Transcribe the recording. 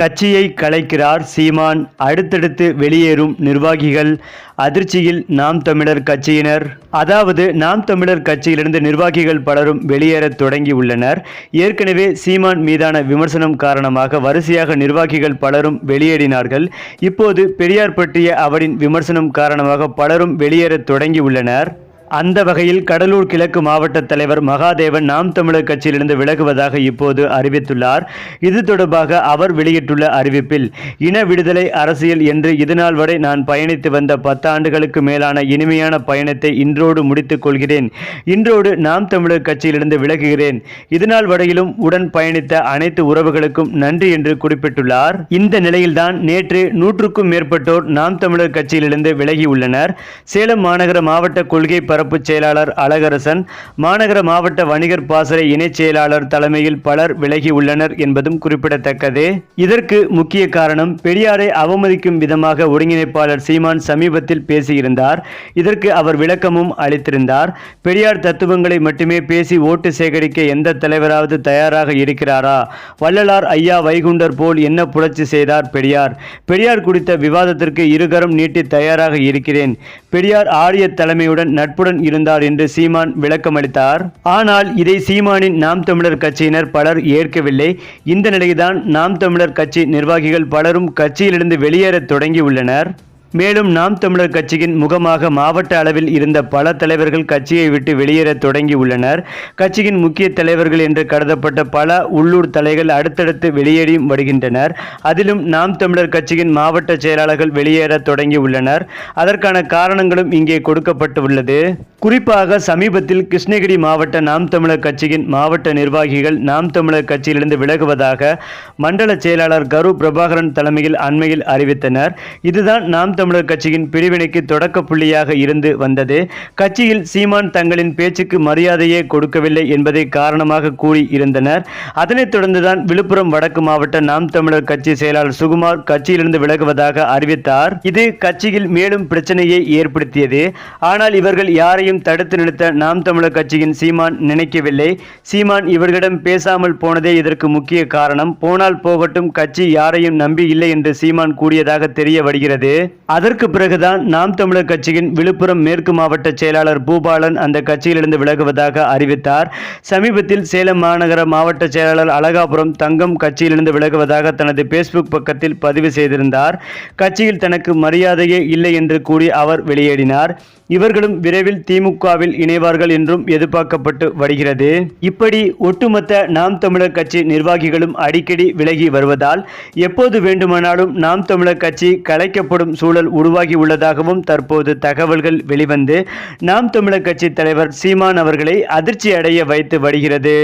கட்சியை கலைக்கிறார் சீமான். அடுத்தடுத்து வெளியேறும் நிர்வாகிகள். அதிர்ச்சியில் நாம் தமிழர் கட்சியினர். அதாவது நாம் தமிழர் கட்சியிலிருந்து நிர்வாகிகள் பலரும் வெளியேறத் தொடங்கி உள்ளனர். ஏற்கனவே சீமான் மீதான விமர்சனம் காரணமாக வரிசையாக நிர்வாகிகள் பலரும் வெளியேறினார்கள். இப்போது பெரியார் பற்றிய அவரின் விமர்சனம் காரணமாக பலரும் வெளியேறத் தொடங்கி உள்ளனர். அந்த வகையில் கடலூர் கிழக்கு மாவட்ட தலைவர் மகாதேவன் நாம் தமிழர் கட்சியிலிருந்து விலகுவதாக இப்போது அறிவித்துள்ளார். இது தொடர்பாக அவர் வெளியிட்டுள்ள அறிவிப்பில் இன விடுதலை அரசியல் என்று இதுநாள் வரை நான் பயணித்து வந்த பத்தாண்டுகளுக்கு மேலான இனிமையான பயணத்தை இன்றோடு முடித்துக் கொள்கிறேன். இன்றோடு நாம் தமிழர் கட்சியிலிருந்து விலகுகிறேன். இதுநாள் வரையிலும் உடன் பயணித்த அனைத்து உறவுகளுக்கும் நன்றி என்று குறிப்பிட்டுள்ளார். இந்த நிலையில்தான் நேற்று நூற்றுக்கும் மேற்பட்டோர் நாம் தமிழர் கட்சியிலிருந்து விலகியுள்ளனர். சேலம் மாநகர மாவட்ட கொள்கை பரப்பு செயலாளர் அழகரசன் மாநகர மாவட்ட வணிகர் பாசறை இணைச் செயலாளர் தலைமையில் பலர் விலகி உள்ளனர் என்பதும் குறிப்பிடத்தக்கது. இதற்கு முக்கிய காரணம் பெரியாரை அவமதிக்கும் விதமாக ஒருங்கிணைப்பாளர் சீமான் சமீபத்தில் பேசியிருந்தார். இதற்கு அவர் விளக்கமும் அளித்திருந்தார். பெரியார் தத்துவங்களை மட்டுமே பேசி ஓட்டு சேகரிக்க எந்த தலைவராவது தயாராக இருக்கிறாரா? வள்ளலார் ஐயா வைகுண்டர் போல் என்ன புரட்சி செய்தார் பெரியார்? பெரியார் குறித்த விவாதத்திற்கு இருகரம் நீட்டி தயாராக இருக்கிறேன். பெரியார் ஆரிய தலைமையுடன் நட்புடன் இருந்தார் என்று சீமான் விளக்கமளித்தார். ஆனால் இதை சீமானின் நாம் தமிழர் கட்சியினர் பலர் ஏற்கவில்லை. இந்த நிலையில்தான் நாம் தமிழர் கட்சி நிர்வாகிகள் பலரும் கட்சியிலிருந்து வெளியேறத் தொடங்கியுள்ளனர். மேலும் நாம் தமிழர் கட்சியின் முகமாக மாவட்ட அளவில் இருந்த பல தலைவர்கள் கட்சியை விட்டு வெளியேற தொடங்கி உள்ளனர். கட்சியின் முக்கிய தலைவர்கள் என்று கருதப்பட்ட பல உள்ளூர் தலைகள் அடுத்தடுத்து வெளியேறியும் வருகின்றனர். அதிலும் நாம் தமிழர் கட்சியின் மாவட்ட செயலாளர்கள் வெளியேற தொடங்கி உள்ளனர். அதற்கான காரணங்களும் இங்கே கொடுக்கப்பட்டுள்ளது குறிப்பாக சமீபத்தில் கிருஷ்ணகிரி மாவட்ட நாம் தமிழர் கட்சியின் மாவட்ட நிர்வாகிகள் நாம் தமிழர் கட்சியிலிருந்து விலகுவதாக மண்டல செயலாளர் கரு பிரபாகரன் தலைமையில் அண்மையில் அறிவித்தனர். இதுதான் நாம் தமிழர் கட்சியின் பிரிவினைக்கு தொடக்க புள்ளியாக இருந்து வந்தது. கட்சியில் சீமான் தங்களின் பேச்சுக்கு மரியாதையே கொடுக்கவில்லை என்பதை காரணமாக கூறி இருந்தனர். அதனைத் தொடர்ந்துதான் விழுப்புரம் வடக்கு மாவட்ட நாம் தமிழர் கட்சி செயலாளர் சுகுமார் கட்சியிலிருந்து விலகுவதாக அறிவித்தார். இது கட்சியில் மேலும் பிரச்சனையை ஏற்படுத்தியது. ஆனால் இவர்கள் யாரையும் தடுத்து நிறுத்த நாம் தமிழர் கட்சியின் சீமான் நினைக்கவில்லை. சீமான் இவர்களிடம் பேசாமல் போனதே இதற்கு முக்கிய காரணம். போனால் போகட்டும் கட்சி யாரையும் நம்பி இல்லை என்று சீமான் கூறியதாக தெரிய வருகிறது. அதற்கு பிறகுதான் நாம் தமிழர் கட்சியின் விழுப்புரம் மேற்கு மாவட்ட செயலாளர் பூபாலன் அந்த கட்சியிலிருந்து விலகுவதாக அறிவித்தார். சமீபத்தில் சேலம் மாநகர மாவட்ட செயலாளர் அழகாபுரம் தங்கம் கட்சியிலிருந்து விலகுவதாக தனது பேஸ்புக் பக்கத்தில் பதிவு செய்திருந்தார். கட்சியில் தனக்கு மரியாதையே இல்லை என்று கூறி அவர் வெளியேறினார். இவர்களும் விரைவில் தீ திமுகவில் இணைவார்கள் என்றும் எதிர்பார்க்கப்பட்டு வருகிறது. இப்படி ஒட்டுமொத்த நாம் தமிழர் கட்சி நிர்வாகிகளும் அடிக்கடி விலகி வருவதால் எப்போது வேண்டுமானாலும் நாம் தமிழர் கட்சி கலைக்கப்படும் சூழல் உருவாகி உள்ளதாகவும் தற்போது தகவல்கள் வெளிவந்து நாம் தமிழர் கட்சி தலைவர் சீமான் அவர்களை அதிர்ச்சி அடைய வைத்து வருகிறது.